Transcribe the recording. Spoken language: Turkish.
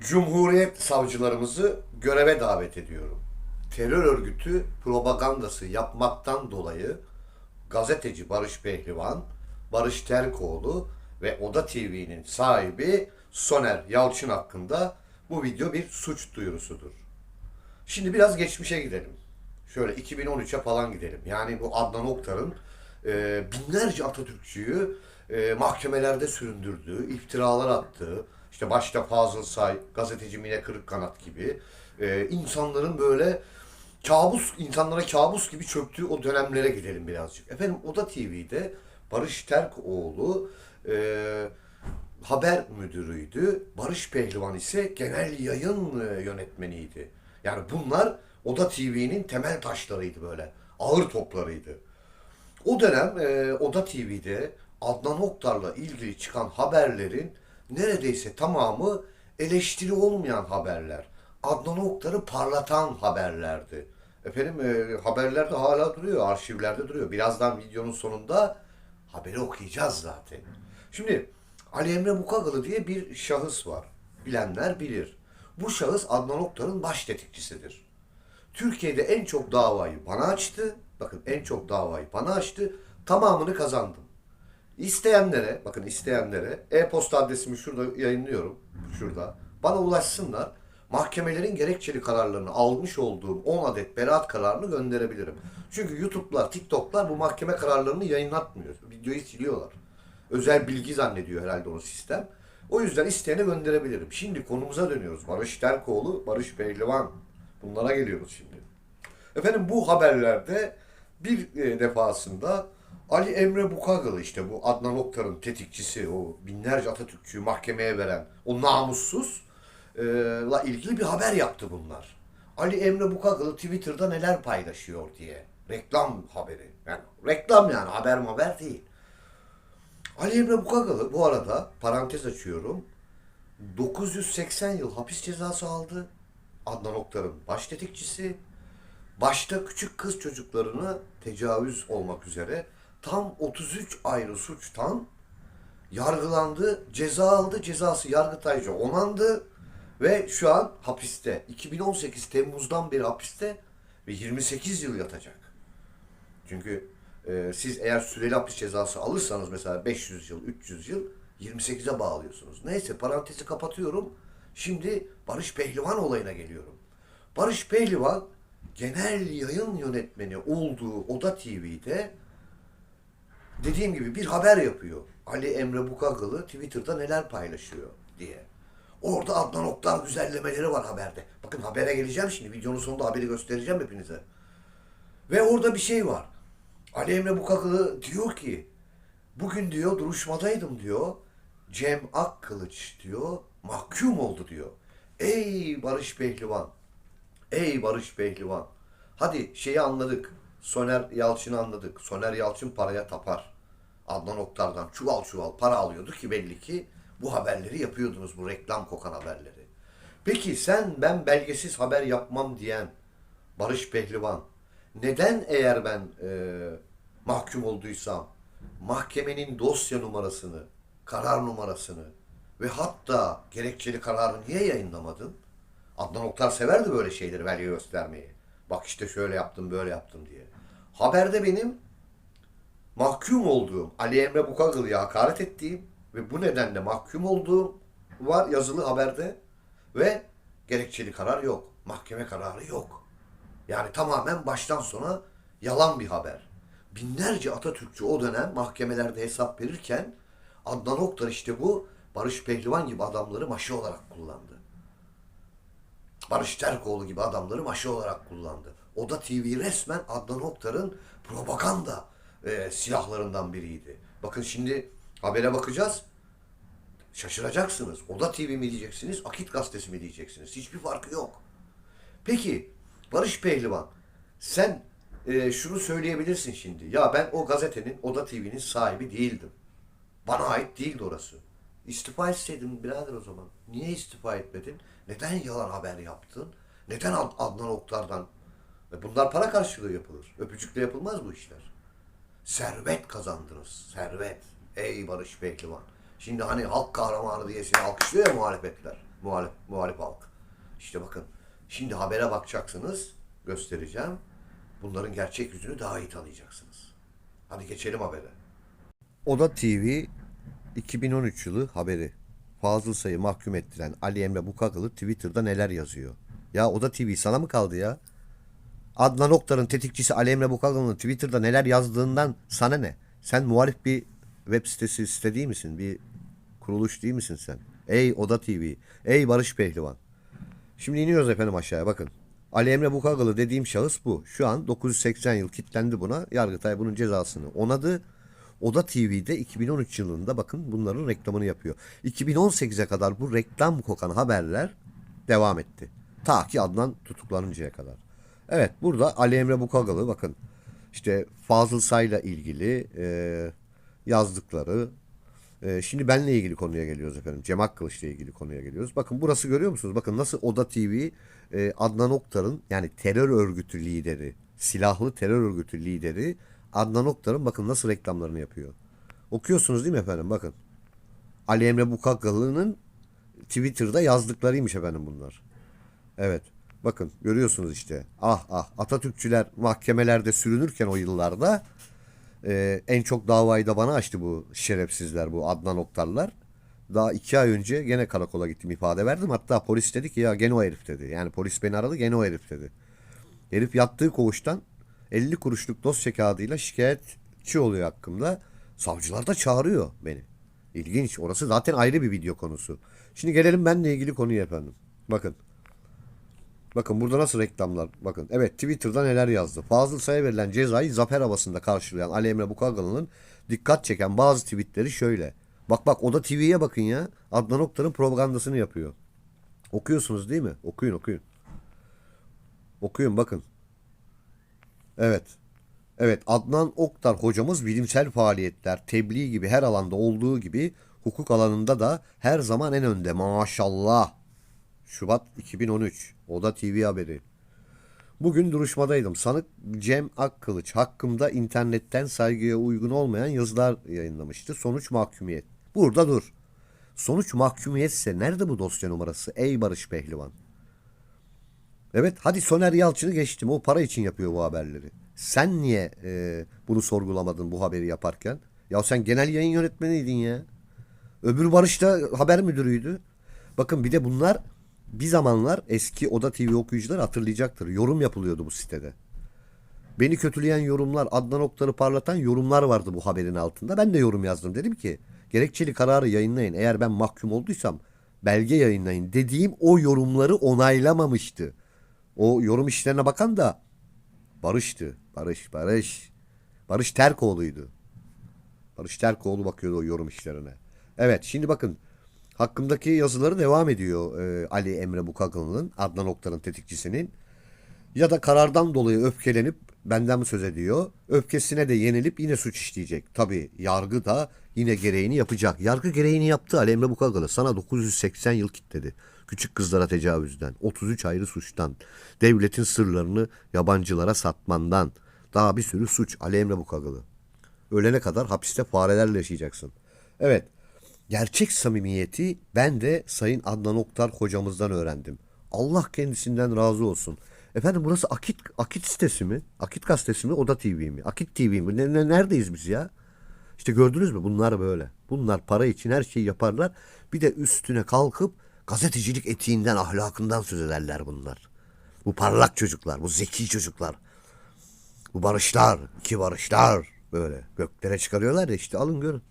Cumhuriyet savcılarımızı göreve davet ediyorum. Terör örgütü propagandası yapmaktan dolayı gazeteci Barış Pehlivan, Barış Terkoğlu ve Oda TV'nin sahibi Soner Yalçın hakkında bu video bir suç duyurusudur. Şimdi biraz geçmişe gidelim. Şöyle 2013'e falan gidelim. Yani bu Adnan Oktar'ın e, binlerce Atatürkçüyü e, mahkemelerde süründürdüğü, iftiralar attığı, işte başta Fazıl Say, gazeteci Mine Kırıkkanat gibi e, insanların böyle kabus, insanlara kabus gibi çöktüğü o dönemlere gidelim birazcık. Efendim Oda TV'de Barış Terkoğlu e, haber müdürüydü. Barış Pehlivan ise genel yayın e, yönetmeniydi. Yani bunlar Oda TV'nin temel taşlarıydı böyle. Ağır toplarıydı. O dönem e, Oda TV'de Adnan Oktar'la ilgili çıkan haberlerin neredeyse tamamı eleştiri olmayan haberler. Adnan Oktar'ı parlatan haberlerdi. Efendim e, haberlerde hala duruyor, arşivlerde duruyor. Birazdan videonun sonunda haberi okuyacağız zaten. Şimdi Ali Emre Bukagalı diye bir şahıs var. Bilenler bilir. Bu şahıs Adnan Oktar'ın baş tetikçisidir. Türkiye'de en çok davayı bana açtı. Bakın en çok davayı bana açtı. Tamamını kazandım. İsteyenlere, bakın isteyenlere e-posta adresimi şurada yayınlıyorum. Şurada. Bana ulaşsınlar. Mahkemelerin gerekçeli kararlarını almış olduğum 10 adet beraat kararını gönderebilirim. Çünkü YouTube'lar, TikTok'lar bu mahkeme kararlarını yayınlatmıyor. Videoyu siliyorlar. Özel bilgi zannediyor herhalde onu sistem. O yüzden isteyene gönderebilirim. Şimdi konumuza dönüyoruz. Barış Terkoğlu, Barış Pehlivan. Bunlara geliyoruz şimdi. Efendim bu haberlerde bir e, defasında Ali Emre Bukagalı işte bu Adnan Oktar'ın tetikçisi, o binlerce Atatürkçüyü mahkemeye veren o namussuz e, la ilgili bir haber yaptı bunlar. Ali Emre Bukagalı Twitter'da neler paylaşıyor diye. Reklam haberi. Yani reklam yani haber haber değil. Ali Emre Bukagalı bu arada parantez açıyorum. 980 yıl hapis cezası aldı. Adnan Oktar'ın baş tetikçisi. Başta küçük kız çocuklarını tecavüz olmak üzere tam 33 ayrı suçtan yargılandı, ceza aldı, cezası yargıtayca onandı ve şu an hapiste. 2018 Temmuz'dan beri hapiste ve 28 yıl yatacak. Çünkü e, siz eğer süreli hapis cezası alırsanız mesela 500 yıl, 300 yıl 28'e bağlıyorsunuz. Neyse parantezi kapatıyorum. Şimdi Barış Pehlivan olayına geliyorum. Barış Pehlivan genel yayın yönetmeni olduğu Oda TV'de dediğim gibi bir haber yapıyor. Ali Emre Bukagalı Twitter'da neler paylaşıyor diye. Orada Adnan Oktar güzellemeleri var haberde. Bakın habere geleceğim şimdi. Videonun sonunda haberi göstereceğim hepinize. Ve orada bir şey var. Ali Emre Bukagalı diyor ki bugün diyor duruşmadaydım diyor. Cem Akkılıç diyor mahkum oldu diyor. Ey Barış Pehlivan. Ey Barış Pehlivan. Hadi şeyi anladık. Soner Yalçın'ı anladık. Soner Yalçın paraya tapar. Adnan Oktar'dan çuval çuval para alıyordu ki belli ki bu haberleri yapıyordunuz. Bu reklam kokan haberleri. Peki sen ben belgesiz haber yapmam diyen Barış Pehlivan neden eğer ben e, mahkum olduysam mahkemenin dosya numarasını, karar numarasını ve hatta gerekçeli kararı niye yayınlamadın? Adnan Oktar severdi böyle şeyleri belge göstermeyi. Bak işte şöyle yaptım, böyle yaptım diye. Haberde benim mahkum olduğum, Ali Emre Bukagalı'ya hakaret ettiğim ve bu nedenle mahkum olduğum var yazılı haberde ve gerekçeli karar yok. Mahkeme kararı yok. Yani tamamen baştan sona yalan bir haber. Binlerce Atatürkçü o dönem mahkemelerde hesap verirken Adnan Oktar işte bu Barış Pehlivan gibi adamları maşı olarak kullandı. Barış Terkoğlu gibi adamları maşı olarak kullandı. Oda TV resmen Adnan Oktar'ın propaganda e, silahlarından biriydi. Bakın şimdi habere bakacağız. Şaşıracaksınız. Oda TV mi diyeceksiniz, Akit Gazetesi mi diyeceksiniz? Hiçbir farkı yok. Peki Barış Pehlivan sen e, şunu söyleyebilirsin şimdi. Ya ben o gazetenin, Oda TV'nin sahibi değildim. Bana ait değildi orası. İstifa etseydin birader o zaman. Niye istifa etmedin? Neden yalan haber yaptın? Neden Ad- Adnan Oktar'dan? E bunlar para karşılığı yapılır. Öpücükle yapılmaz bu işler. Servet kazandınız. Servet. Ey Barış Pehlivan. Şimdi hani halk kahramanı diye seni alkışlıyor ya muhalefetler. Muhalef, muhalefet İşte bakın şimdi habere bakacaksınız. Göstereceğim. Bunların gerçek yüzünü daha iyi tanıyacaksınız. Hadi geçelim habere. Oda TV 2013 yılı haberi. Fazıl Say'ı mahkum ettiren Ali Emre Bukakalı Twitter'da neler yazıyor? Ya Oda TV sana mı kaldı ya? Adnan Oktar'ın tetikçisi Ali Emre Bukakalı'nın Twitter'da neler yazdığından sana ne? Sen muhalif bir web sitesi site değil misin? Bir kuruluş değil misin sen? Ey Oda TV, ey Barış Pehlivan. Şimdi iniyoruz efendim aşağıya bakın. Ali Emre Bukagalı dediğim şahıs bu. Şu an 980 yıl kitlendi buna. Yargıtay bunun cezasını onadı. Oda TV'de 2013 yılında bakın bunların reklamını yapıyor. 2018'e kadar bu reklam kokan haberler devam etti. Ta ki Adnan tutuklanıncaya kadar. Evet burada Ali Emre Bukagalı bakın işte Fazıl Say'la ilgili e, yazdıkları ee, şimdi benle ilgili konuya geliyoruz efendim. Cem Akkılıç'la ilgili konuya geliyoruz. Bakın burası görüyor musunuz? Bakın nasıl Oda TV e, Adnan Oktar'ın yani terör örgütü lideri, silahlı terör örgütü lideri Adnan Oktar'ın bakın nasıl reklamlarını yapıyor. Okuyorsunuz değil mi efendim? Bakın. Ali Emre Bukakalı'nın Twitter'da yazdıklarıymış efendim bunlar. Evet. Bakın görüyorsunuz işte. Ah ah Atatürkçüler mahkemelerde sürünürken o yıllarda ee, en çok davayı da bana açtı bu şerefsizler, bu Adnan Oktarlar. Daha iki ay önce gene karakola gittim ifade verdim. Hatta polis dedi ki ya gene o herif dedi. Yani polis beni aradı gene o herif dedi. Herif yattığı koğuştan 50 kuruşluk dosya kağıdıyla şikayetçi oluyor hakkımda. Savcılar da çağırıyor beni. İlginç. Orası zaten ayrı bir video konusu. Şimdi gelelim benle ilgili konuya efendim. Bakın. Bakın burada nasıl reklamlar. Bakın evet Twitter'da neler yazdı. Fazıl Say'a verilen cezayı zafer havasında karşılayan Ali Emre Bukagalı'nın dikkat çeken bazı tweetleri şöyle. Bak bak o da TV'ye bakın ya. Adnan Oktar'ın propagandasını yapıyor. Okuyorsunuz değil mi? Okuyun okuyun. Okuyun bakın. Evet. Evet Adnan Oktar hocamız bilimsel faaliyetler, tebliğ gibi her alanda olduğu gibi hukuk alanında da her zaman en önde maşallah. Şubat 2013. Oda TV haberi. Bugün duruşmadaydım. Sanık Cem Akkılıç hakkımda internetten saygıya uygun olmayan yazılar yayınlamıştı. Sonuç mahkumiyet. Burada dur. Sonuç mahkumiyetse nerede bu dosya numarası? Ey Barış Pehlivan. Evet hadi Soner Yalçın'ı geçtim. O para için yapıyor bu haberleri. Sen niye e, bunu sorgulamadın bu haberi yaparken? Ya sen genel yayın yönetmeniydin ya. Öbür Barış da haber müdürüydü. Bakın bir de bunlar bir zamanlar eski Oda TV okuyucular hatırlayacaktır. Yorum yapılıyordu bu sitede. Beni kötüleyen yorumlar, Adnan Oktar'ı parlatan yorumlar vardı bu haberin altında. Ben de yorum yazdım. Dedim ki gerekçeli kararı yayınlayın. Eğer ben mahkum olduysam belge yayınlayın. Dediğim o yorumları onaylamamıştı. O yorum işlerine bakan da Barış'tı. Barış, Barış. Barış Terkoğlu'ydu. Barış Terkoğlu bakıyordu o yorum işlerine. Evet şimdi bakın hakkımdaki yazıları devam ediyor e, Ali Emre Bukakalı'nın, Adnan Oktar'ın tetikçisinin. Ya da karardan dolayı öfkelenip benden mi söz ediyor? Öfkesine de yenilip yine suç işleyecek. Tabi yargı da yine gereğini yapacak. Yargı gereğini yaptı Ali Emre Bukakalı. Sana 980 yıl kitledi. Küçük kızlara tecavüzden, 33 ayrı suçtan, devletin sırlarını yabancılara satmandan, daha bir sürü suç Ali Emre Bukakalı. Ölene kadar hapiste farelerle yaşayacaksın. Evet, Gerçek samimiyeti ben de Sayın Adnan Oktar hocamızdan öğrendim. Allah kendisinden razı olsun. Efendim burası Akit Akit sitesi mi? Akit gazetesi mi? Oda TV mi? Akit TV mi? Ne, ne- neredeyiz biz ya? İşte gördünüz mü? Bunlar böyle. Bunlar para için her şeyi yaparlar. Bir de üstüne kalkıp gazetecilik etiğinden, ahlakından söz ederler bunlar. Bu parlak çocuklar, bu zeki çocuklar. Bu barışlar, iki barışlar böyle göklere çıkarıyorlar ya işte alın görün.